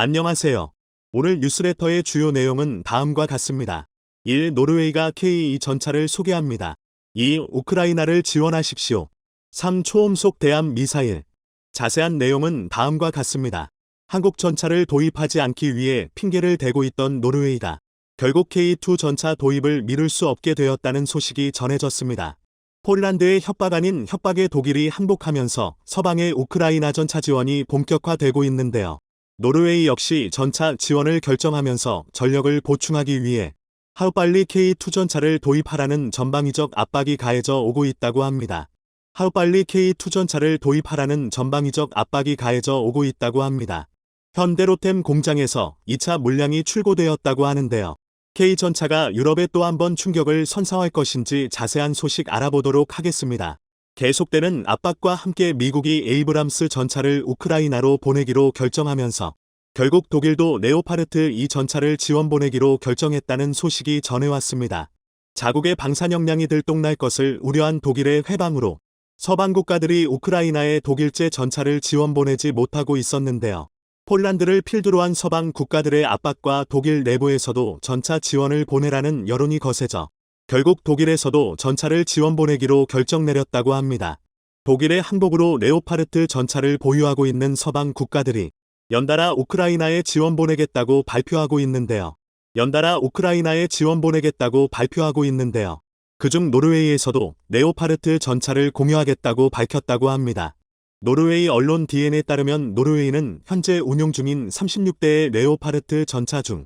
안녕하세요. 오늘 뉴스레터의 주요 내용은 다음과 같습니다. 1. 노르웨이가 K2 전차를 소개합니다. 2. 우크라이나를 지원하십시오. 3. 초음속 대함 미사일. 자세한 내용은 다음과 같습니다. 한국 전차를 도입하지 않기 위해 핑계를 대고 있던 노르웨이가 결국 K2 전차 도입을 미룰 수 없게 되었다는 소식이 전해졌습니다. 폴란드의 협박 아닌 협박에 독일이 항복하면서 서방의 우크라이나 전차 지원이 본격화되고 있는데요. 노르웨이 역시 전차 지원을 결정하면서 전력을 보충하기 위해 하루빨리 K2 전차를 도입하라는 전방위적 압박이 가해져 오고 있다고 합니다. 하루빨리 K2 전차를 도입하라는 전방위적 압박이 가해져 오고 있다고 합니다. 현대로템 공장에서 2차 물량이 출고되었다고 하는데요. K 전차가 유럽에 또 한 번 충격을 선사할 것인지 자세한 소식 알아보도록 하겠습니다. 계속되는 압박과 함께 미국이 에이브람스 전차를 우크라이나로 보내기로 결정하면서 결국 독일도 네오파르트 2 전차를 지원 보내기로 결정했다는 소식이 전해왔습니다. 자국의 방산 역량이 들통날 것을 우려한 독일의 회방으로 서방 국가들이 우크라이나에 독일제 전차를 지원 보내지 못하고 있었는데요. 폴란드를 필두로 한 서방 국가들의 압박과 독일 내부에서도 전차 지원을 보내라는 여론이 거세져 결국 독일에서도 전차를 지원 보내기로 결정 내렸다고 합니다. 독일의 항복으로 레오파르트 전차를 보유하고 있는 서방 국가들이 연달아 우크라이나에 지원 보내겠다고 발표하고 있는데요. 연달아 우크라이나에 지원 보내겠다고 발표하고 있는데요. 그중 노르웨이에서도 레오파르트 전차를 공유하겠다고 밝혔다고 합니다. 노르웨이 언론 DN에 따르면 노르웨이는 현재 운용 중인 36대의 레오파르트 전차 중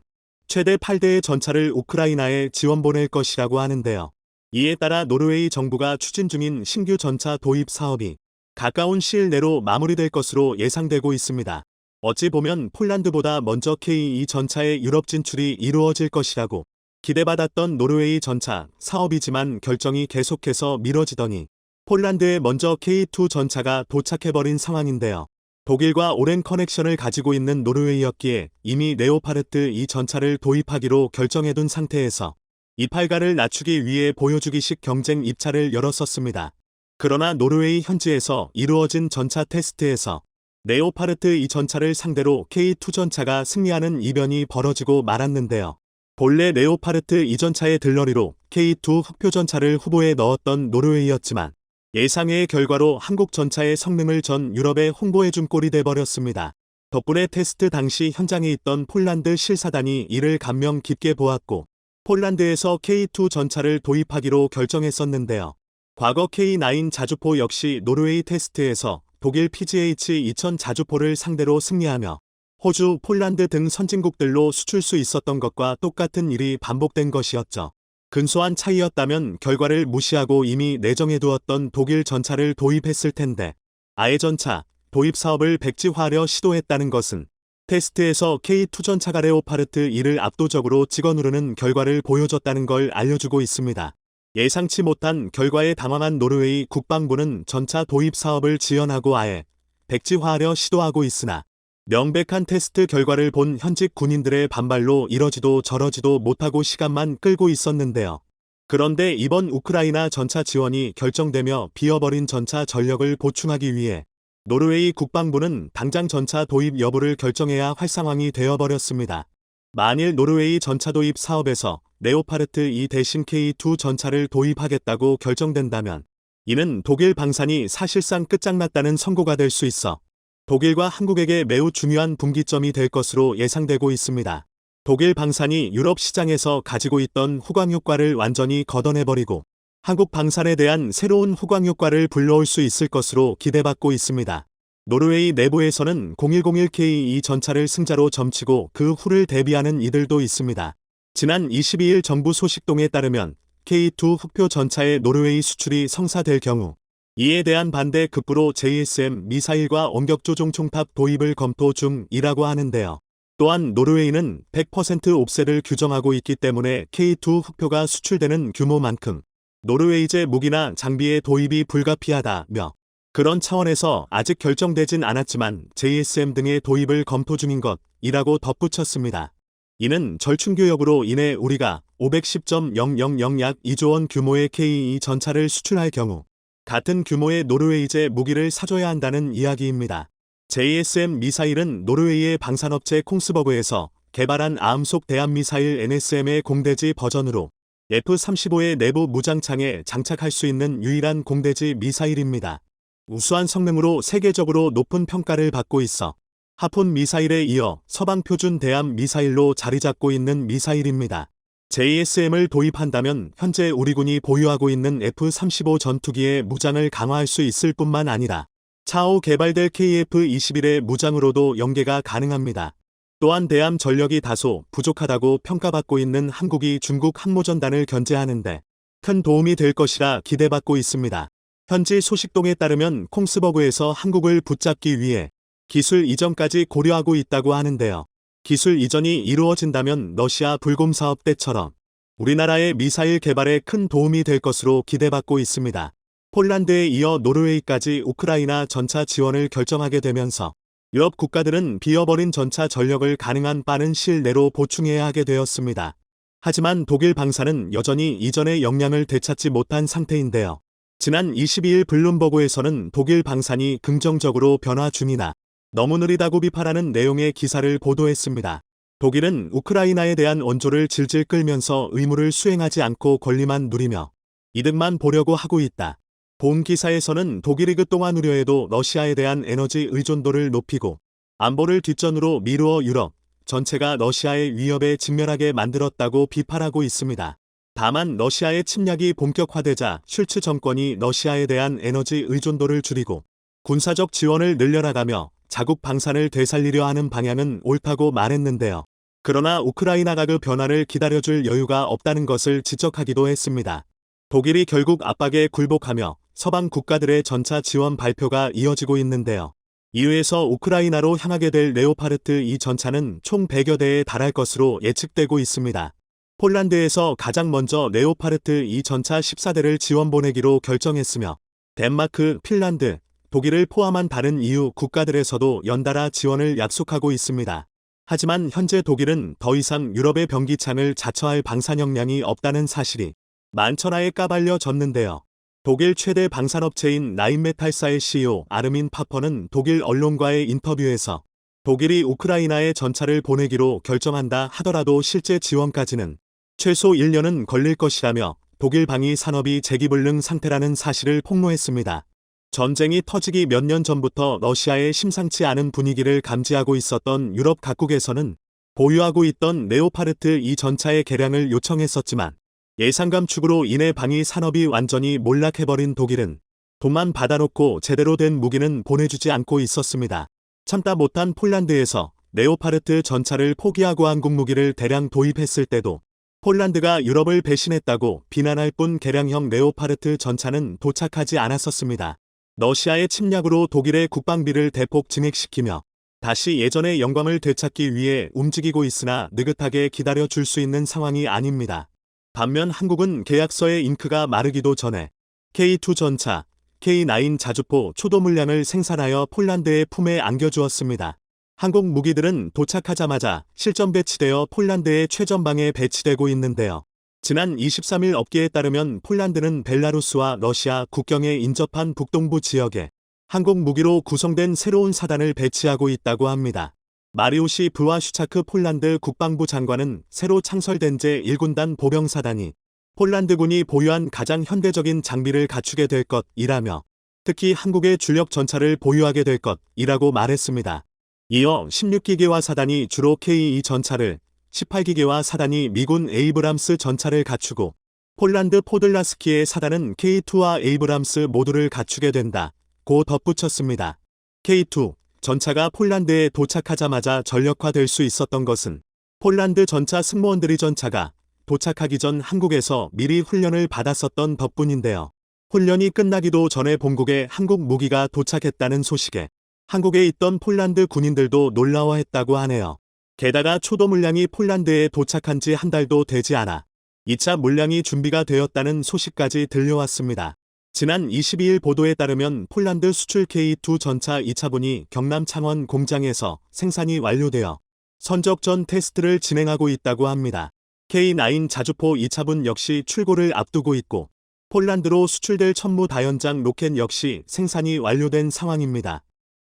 최대 8대의 전차를 우크라이나에 지원 보낼 것이라고 하는데요. 이에 따라 노르웨이 정부가 추진 중인 신규 전차 도입 사업이 가까운 시일 내로 마무리될 것으로 예상되고 있습니다. 어찌 보면 폴란드보다 먼저 K2 전차의 유럽 진출이 이루어질 것이라고 기대받았던 노르웨이 전차 사업이지만 결정이 계속해서 미뤄지더니 폴란드에 먼저 K2 전차가 도착해버린 상황인데요. 독일과 오랜 커넥션을 가지고 있는 노르웨이였기에 이미 레오파르트 이 전차를 도입하기로 결정해둔 상태에서 이팔가를 낮추기 위해 보여주기식 경쟁 입찰을 열었었습니다. 그러나 노르웨이 현지에서 이루어진 전차 테스트에서 레오파르트 이 전차를 상대로 K2 전차가 승리하는 이변이 벌어지고 말았는데요. 본래 레오파르트 이 전차의 들러리로 K2 흑표 전차를 후보에 넣었던 노르웨이였지만 예상외의 결과로 한국 전차의 성능을 전 유럽에 홍보해준 꼴이 돼버렸습니다. 덕분에 테스트 당시 현장에 있던 폴란드 실사단이 이를 감명 깊게 보았고 폴란드에서 K2 전차를 도입하기로 결정했었는데요. 과거 K9 자주포 역시 노르웨이 테스트에서 독일 PGH-2000 자주포를 상대로 승리하며 호주, 폴란드 등 선진국들로 수출 수 있었던 것과 똑같은 일이 반복된 것이었죠. 근소한 차이였다면 결과를 무시하고 이미 내정해두었던 독일 전차를 도입했을 텐데 아예 전차 도입 사업을 백지화하려 시도했다는 것은 테스트에서 K2 전차가 레오파르트 2를 압도적으로 찍어 누르는 결과를 보여줬다는 걸 알려주고 있습니다. 예상치 못한 결과에 당황한 노르웨이 국방부는 전차 도입 사업을 지연하고 아예 백지화하려 시도하고 있으나 명백한 테스트 결과를 본 현직 군인들의 반발로 이러지도 저러지도 못하고 시간만 끌고 있었는데요. 그런데 이번 우크라이나 전차 지원이 결정되며 비어버린 전차 전력을 보충하기 위해 노르웨이 국방부는 당장 전차 도입 여부를 결정해야 할 상황이 되어버렸습니다. 만일 노르웨이 전차 도입 사업에서 레오파르트 2 대신 K2 전차를 도입하겠다고 결정된다면 이는 독일 방산이 사실상 끝장났다는 선고가 될 수 있어 독일과 한국에게 매우 중요한 분기점이 될 것으로 예상되고 있습니다. 독일 방산이 유럽 시장에서 가지고 있던 후광 효과를 완전히 걷어내버리고 한국 방산에 대한 새로운 후광 효과를 불러올 수 있을 것으로 기대받고 있습니다. 노르웨이 내부에서는 0101K2 전차를 승자로 점치고 그 후를 대비하는 이들도 있습니다. 지난 22일 정부 소식동에 따르면 K2 흑표 전차의 노르웨이 수출이 성사될 경우 이에 대한 반대 급부로 JSM 미사일과 원격 조종 총탑 도입을 검토 중이라고 하는데요. 또한 노르웨이는 100% 옵셋을 규정하고 있기 때문에 K2 흑표가 수출되는 규모만큼 노르웨이제 무기나 장비의 도입이 불가피하다며 그런 차원에서 아직 결정되진 않았지만 JSM 등의 도입을 검토 중인 것이라고 덧붙였습니다. 이는 절충교역으로 인해 우리가 510.000약 2조 원 규모의 K2 전차를 수출할 경우 같은 규모의 노르웨이제 무기를 사줘야 한다는 이야기입니다. JSM 미사일은 노르웨이의 방산업체 콩스버그에서 개발한 암속 대함미사일 NSM의 공대지 버전으로 F-35의 내부 무장창에 장착할 수 있는 유일한 공대지 미사일입니다. 우수한 성능으로 세계적으로 높은 평가를 받고 있어 하폰 미사일에 이어 서방 표준 대함 미사일로 자리 잡고 있는 미사일입니다. JSM을 도입한다면 현재 우리 군이 보유하고 있는 F-35 전투기의 무장을 강화할 수 있을 뿐만 아니라 차후 개발될 KF-21의 무장으로도 연계가 가능합니다. 또한 대함 전력이 다소 부족하다고 평가받고 있는 한국이 중국 항모전단을 견제하는데 큰 도움이 될 것이라 기대받고 있습니다. 현지 소식동에 따르면 콩스버그에서 한국을 붙잡기 위해 기술 이전까지 고려하고 있다고 하는데요. 기술 이전이 이루어진다면 러시아 불곰 사업 때처럼 우리나라의 미사일 개발에 큰 도움이 될 것으로 기대받고 있습니다. 폴란드에 이어 노르웨이까지 우크라이나 전차 지원을 결정하게 되면서 유럽 국가들은 비어버린 전차 전력을 가능한 빠른 시일 내로 보충해야 하게 되었습니다. 하지만 독일 방사는 여전히 이전의 역량을 되찾지 못한 상태인데요. 지난 22일 블룸버그에서는 독일 방산이 긍정적으로 변화 중이나 너무 느리다고 비판하는 내용의 기사를 보도했습니다. 독일은 우크라이나에 대한 원조를 질질 끌면서 의무를 수행하지 않고 권리만 누리며 이득만 보려고 하고 있다. 본 기사에서는 독일이 그동안 우려해도 러시아에 대한 에너지 의존도를 높이고 안보를 뒷전으로 미루어 유럽 전체가 러시아의 위협에 직면하게 만들었다고 비판하고 있습니다. 다만 러시아의 침략이 본격화되자 슐츠 정권이 러시아에 대한 에너지 의존도를 줄이고 군사적 지원을 늘려나가며 자국 방산을 되살리려 하는 방향은 옳다고 말했는데요. 그러나 우크라이나가 그 변화를 기다려줄 여유가 없다는 것을 지적하기도 했습니다. 독일이 결국 압박에 굴복하며 서방 국가들의 전차 지원 발표가 이어지고 있는데요. 이후에서 우크라이나로 향하게 될 레오파르트 이 전차는 총 100여 대에 달할 것으로 예측되고 있습니다. 폴란드에서 가장 먼저 레오파르트 이 전차 14대를 지원 보내기로 결정했으며 덴마크, 핀란드, 독일을 포함한 다른 EU 국가들에서도 연달아 지원을 약속하고 있습니다. 하지만 현재 독일은 더 이상 유럽의 병기창을 자처할 방산 역량이 없다는 사실이 만천하에 까발려 졌는데요. 독일 최대 방산업체인 라인메탈사의 CEO 아르민 파퍼는 독일 언론과의 인터뷰에서 독일이 우크라이나에 전차를 보내기로 결정한다 하더라도 실제 지원까지는 최소 1년은 걸릴 것이라며 독일 방위 산업이 재기불능 상태라는 사실을 폭로했습니다. 전쟁이 터지기 몇 년 전부터 러시아의 심상치 않은 분위기를 감지하고 있었던 유럽 각국에서는 보유하고 있던 레오파르트 이 전차의 개량을 요청했었지만 예상 감축으로 인해 방위 산업이 완전히 몰락해버린 독일은 돈만 받아놓고 제대로 된 무기는 보내주지 않고 있었습니다. 참다 못한 폴란드에서 레오파르트 전차를 포기하고 한국 무기를 대량 도입했을 때도 폴란드가 유럽을 배신했다고 비난할 뿐 개량형 레오파르트 전차는 도착하지 않았었습니다. 러시아의 침략으로 독일의 국방비를 대폭 증액시키며 다시 예전의 영광을 되찾기 위해 움직이고 있으나 느긋하게 기다려 줄 수 있는 상황이 아닙니다. 반면 한국은 계약서의 잉크가 마르기도 전에 K2 전차, K9 자주포 초도 물량을 생산하여 폴란드의 품에 안겨주었습니다. 한국 무기들은 도착하자마자 실전 배치되어 폴란드의 최전방에 배치되고 있는데요. 지난 23일 업계에 따르면 폴란드는 벨라루스와 러시아 국경에 인접한 북동부 지역에 한국 무기로 구성된 새로운 사단을 배치하고 있다고 합니다. 마리오시 브와슈차크 폴란드 국방부 장관은 새로 창설된 제1군단 보병사단이 폴란드군이 보유한 가장 현대적인 장비를 갖추게 될 것이라며 특히 한국의 주력 전차를 보유하게 될 것이라고 말했습니다. 이어 16기계화 사단이 주로 K2 전차를 18기계와 사단이 미군 에이브람스 전차를 갖추고 폴란드 포들라스키의 사단은 K2와 에이브람스 모두를 갖추게 된다. 고 덧붙였습니다. K2 전차가 폴란드에 도착하자마자 전력화될 수 있었던 것은 폴란드 전차 승무원들이 전차가 도착하기 전 한국에서 미리 훈련을 받았었던 덕분인데요. 훈련이 끝나기도 전에 본국에 한국 무기가 도착했다는 소식에 한국에 있던 폴란드 군인들도 놀라워했다고 하네요. 게다가 초도 물량이 폴란드에 도착한 지 한 달도 되지 않아 2차 물량이 준비가 되었다는 소식까지 들려왔습니다. 지난 22일 보도에 따르면 폴란드 수출 K2 전차 2차분이 경남 창원 공장에서 생산이 완료되어 선적전 테스트를 진행하고 있다고 합니다. K9 자주포 2차분 역시 출고를 앞두고 있고 폴란드로 수출될 천무 다연장 로켓 역시 생산이 완료된 상황입니다.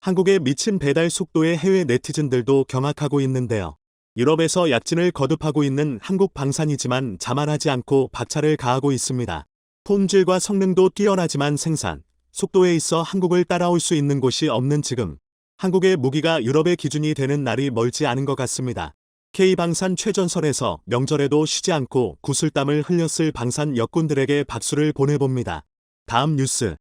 한국의 미친 배달 속도에 해외 네티즌들도 경악하고 있는데요. 유럽에서 약진을 거듭하고 있는 한국 방산이지만 자만하지 않고 박차를 가하고 있습니다. 품질과 성능도 뛰어나지만 생산, 속도에 있어 한국을 따라올 수 있는 곳이 없는 지금 한국의 무기가 유럽의 기준이 되는 날이 멀지 않은 것 같습니다. K방산 최전선에서 명절에도 쉬지 않고 구슬땀을 흘렸을 방산 역군들에게 박수를 보내봅니다. 다음 뉴스에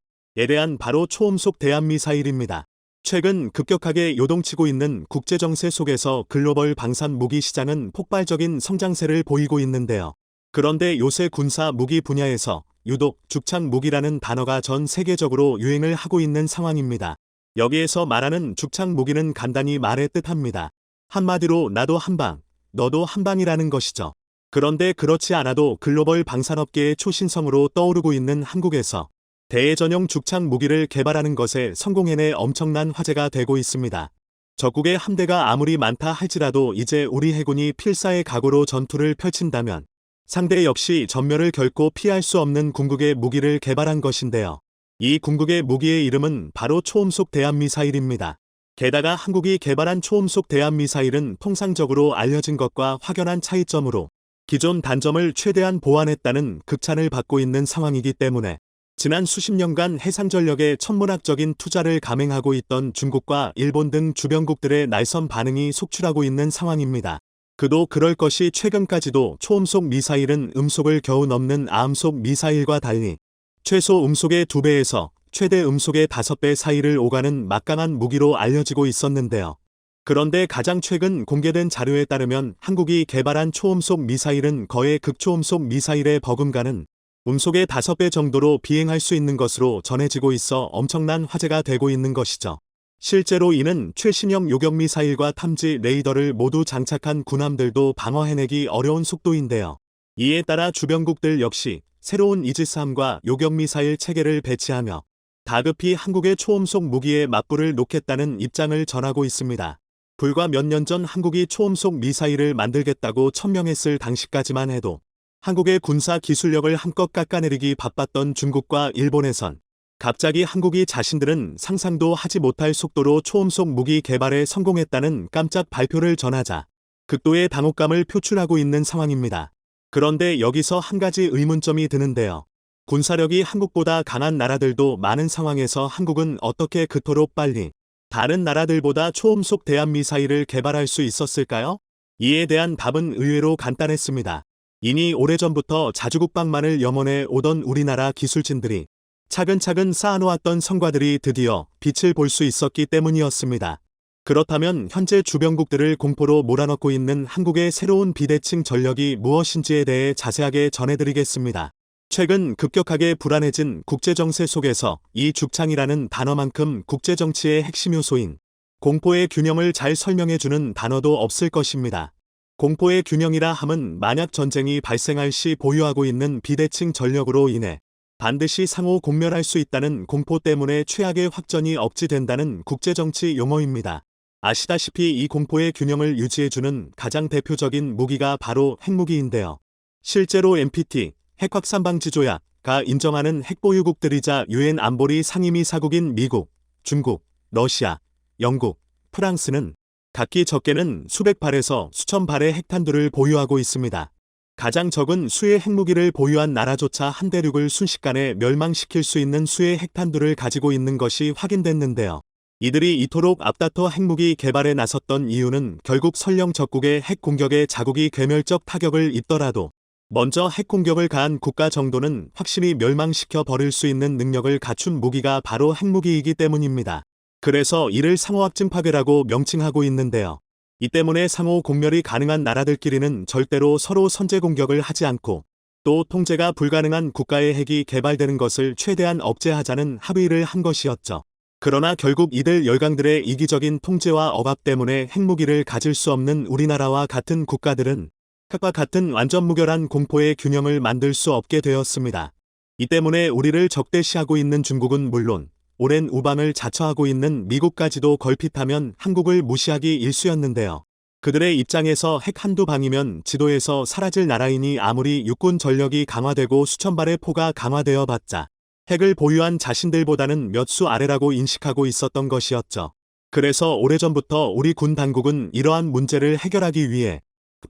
대한 바로 초음속 대한미사일입니다. 최근 급격하게 요동치고 있는 국제정세 속에서 글로벌 방산 무기 시장은 폭발적인 성장세를 보이고 있는데요. 그런데 요새 군사 무기 분야에서 유독 죽창 무기라는 단어가 전 세계적으로 유행을 하고 있는 상황입니다. 여기에서 말하는 죽창 무기는 간단히 말의 뜻합니다. 한마디로 나도 한방, 너도 한방이라는 것이죠. 그런데 그렇지 않아도 글로벌 방산업계의 초신성으로 떠오르고 있는 한국에서 대전용 죽창 무기를 개발하는 것에 성공해내 엄청난 화제가 되고 있습니다. 적국의 함대가 아무리 많다 할지라도 이제 우리 해군이 필사의 각오로 전투를 펼친다면 상대 역시 전멸을 결코 피할 수 없는 궁극의 무기를 개발한 것인데요. 이 궁극의 무기의 이름은 바로 초음속 대한미사일입니다. 게다가 한국이 개발한 초음속 대한미사일은 통상적으로 알려진 것과 확연한 차이점으로 기존 단점을 최대한 보완했다는 극찬을 받고 있는 상황이기 때문에 지난 수십 년간 해상 전력에 천문학적인 투자를 감행하고 있던 중국과 일본 등 주변국들의 날선 반응이 속출하고 있는 상황입니다. 그도 그럴 것이 최근까지도 초음속 미사일은 음속을 겨우 넘는 아음속 미사일과 달리 최소 음속의 2배에서 최대 음속의 5배 사이를 오가는 막강한 무기로 알려지고 있었는데요. 그런데 가장 최근 공개된 자료에 따르면 한국이 개발한 초음속 미사일은 거의 극초음속 미사일에 버금가는 음속의 5배 정도로 비행할 수 있는 것으로 전해지고 있어 엄청난 화제가 되고 있는 것이죠. 실제로 이는 최신형 요격 미사일과 탐지 레이더를 모두 장착한 군함들도 방어해내기 어려운 속도인데요. 이에 따라 주변국들 역시 새로운 이지스함과 요격 미사일 체계를 배치하며 다급히 한국의 초음속 무기에 맞불을 놓겠다는 입장을 전하고 있습니다. 불과 몇 년 전 한국이 초음속 미사일을 만들겠다고 천명했을 당시까지만 해도 한국의 군사 기술력을 한껏 깎아내리기 바빴던 중국과 일본에선 갑자기 한국이 자신들은 상상도 하지 못할 속도로 초음속 무기 개발에 성공했다는 깜짝 발표를 전하자 극도의 당혹감을 표출하고 있는 상황입니다. 그런데 여기서 한 가지 의문점이 드는데요. 군사력이 한국보다 강한 나라들도 많은 상황에서 한국은 어떻게 그토록 빨리 다른 나라들보다 초음속 대한미사일을 개발할 수 있었을까요? 이에 대한 답은 의외로 간단했습니다. 이니 오래전부터 자주국방만을 염원해 오던 우리나라 기술진들이 차근차근 쌓아놓았던 성과들이 드디어 빛을 볼 수 있었기 때문이었습니다. 그렇다면 현재 주변국들을 공포로 몰아넣고 있는 한국의 새로운 비대칭 전력이 무엇인지에 대해 자세하게 전해드리겠습니다. 최근 급격하게 불안해진 국제정세 속에서 이 죽창이라는 단어만큼 국제정치의 핵심 요소인 공포의 균형을 잘 설명해주는 단어도 없을 것입니다. 공포의 균형이라 함은 만약 전쟁이 발생할 시 보유하고 있는 비대칭 전력으로 인해 반드시 상호 공멸할 수 있다는 공포 때문에 최악의 확전이 억지된다는 국제정치 용어입니다. 아시다시피 이 공포의 균형을 유지해주는 가장 대표적인 무기가 바로 핵무기인데요. 실제로 NPT, 핵확산방지조약가 인정하는 핵보유국들이자 유엔 안보리 상임위 사국인 미국, 중국, 러시아, 영국, 프랑스는 각기 적게는 수백 발에서 수천 발의 핵탄두를 보유하고 있습니다. 가장 적은 수의 핵무기를 보유한 나라조차 한 대륙을 순식간에 멸망시킬 수 있는 수의 핵탄두를 가지고 있는 것이 확인됐는데요. 이들이 이토록 앞다퉈 핵무기 개발에 나섰던 이유는 결국 설령 적국의 핵 공격에 자국이 괴멸적 타격을 입더라도 먼저 핵 공격을 가한 국가 정도는 확실히 멸망시켜 버릴 수 있는 능력을 갖춘 무기가 바로 핵무기이기 때문입니다. 그래서 이를 상호합증 파괴라고 명칭하고 있는데요. 이 때문에 상호 공멸이 가능한 나라들끼리는 절대로 서로 선제 공격을 하지 않고 또 통제가 불가능한 국가의 핵이 개발되는 것을 최대한 억제하자는 합의를 한 것이었죠. 그러나 결국 이들 열강들의 이기적인 통제와 억압 때문에 핵무기를 가질 수 없는 우리나라와 같은 국가들은 핵과 같은 완전 무결한 공포의 균형을 만들 수 없게 되었습니다. 이 때문에 우리를 적대시하고 있는 중국은 물론 오랜 우방을 자처하고 있는 미국까지도 걸핏하면 한국을 무시하기 일쑤였는데요. 그들의 입장에서 핵 한두 방이면 지도에서 사라질 나라이니 아무리 육군 전력이 강화되고 수천 발의 포가 강화되어 봤자 핵을 보유한 자신들보다는 몇 수 아래라고 인식하고 있었던 것이었죠. 그래서 오래전부터 우리 군 당국은 이러한 문제를 해결하기 위해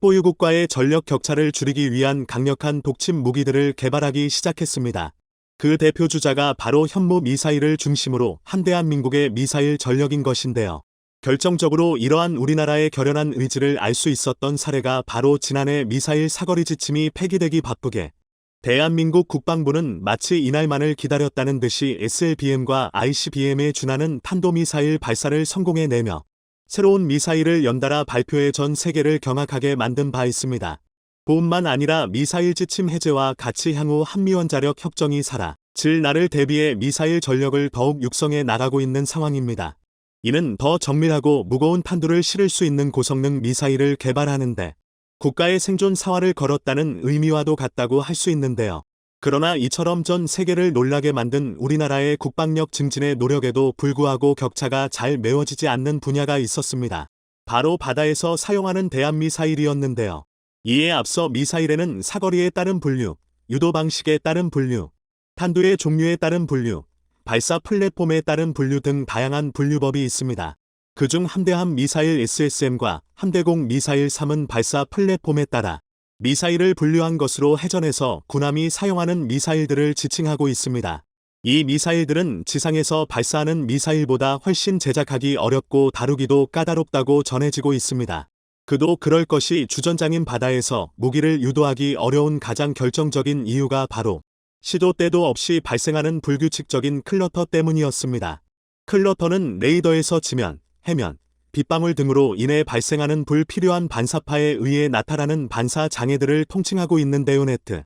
보유국과의 전력 격차를 줄이기 위한 강력한 독침 무기들을 개발하기 시작했습니다. 그 대표 주자가 바로 현무 미사일을 중심으로 한 대한민국의 미사일 전력인 것인데요. 결정적으로 이러한 우리나라의 결연한 의지를 알 수 있었던 사례가 바로 지난해 미사일 사거리 지침이 폐기되기 바쁘게 대한민국 국방부는 마치 이날만을 기다렸다는 듯이 SLBM과 ICBM에 준하는 탄도미사일 발사를 성공해내며 새로운 미사일을 연달아 발표해 전 세계를 경악하게 만든 바 있습니다. 뿐만 아니라 미사일 지침 해제와 같이 향후 한미원자력 협정이 살아 질 날을 대비해 미사일 전력을 더욱 육성해 나가고 있는 상황입니다. 이는 더 정밀하고 무거운 탄두를 실을 수 있는 고성능 미사일을 개발하는데 국가의 생존 사활을 걸었다는 의미와도 같다고 할 수 있는데요. 그러나 이처럼 전 세계를 놀라게 만든 우리나라의 국방력 증진의 노력에도 불구하고 격차가 잘 메워지지 않는 분야가 있었습니다. 바로 바다에서 사용하는 대한미사일이었는데요. 이에 앞서 미사일에는 사거리에 따른 분류, 유도 방식에 따른 분류, 탄두의 종류에 따른 분류, 발사 플랫폼에 따른 분류 등 다양한 분류법이 있습니다. 그중 함대함 미사일 SSM과 함대공 미사일 3은 발사 플랫폼에 따라 미사일을 분류한 것으로 해전에서 군함이 사용하는 미사일들을 지칭하고 있습니다. 이 미사일들은 지상에서 발사하는 미사일보다 훨씬 제작하기 어렵고 다루기도 까다롭다고 전해지고 있습니다. 그도 그럴 것이 주전장인 바다에서 무기를 유도하기 어려운 가장 결정적인 이유가 바로 시도 때도 없이 발생하는 불규칙적인 클러터 때문이었습니다. 클러터는 레이더에서 지면, 해면, 빗방울 등으로 인해 발생하는 불필요한 반사파에 의해 나타나는 반사 장애들을 통칭하고 있는데요 네트.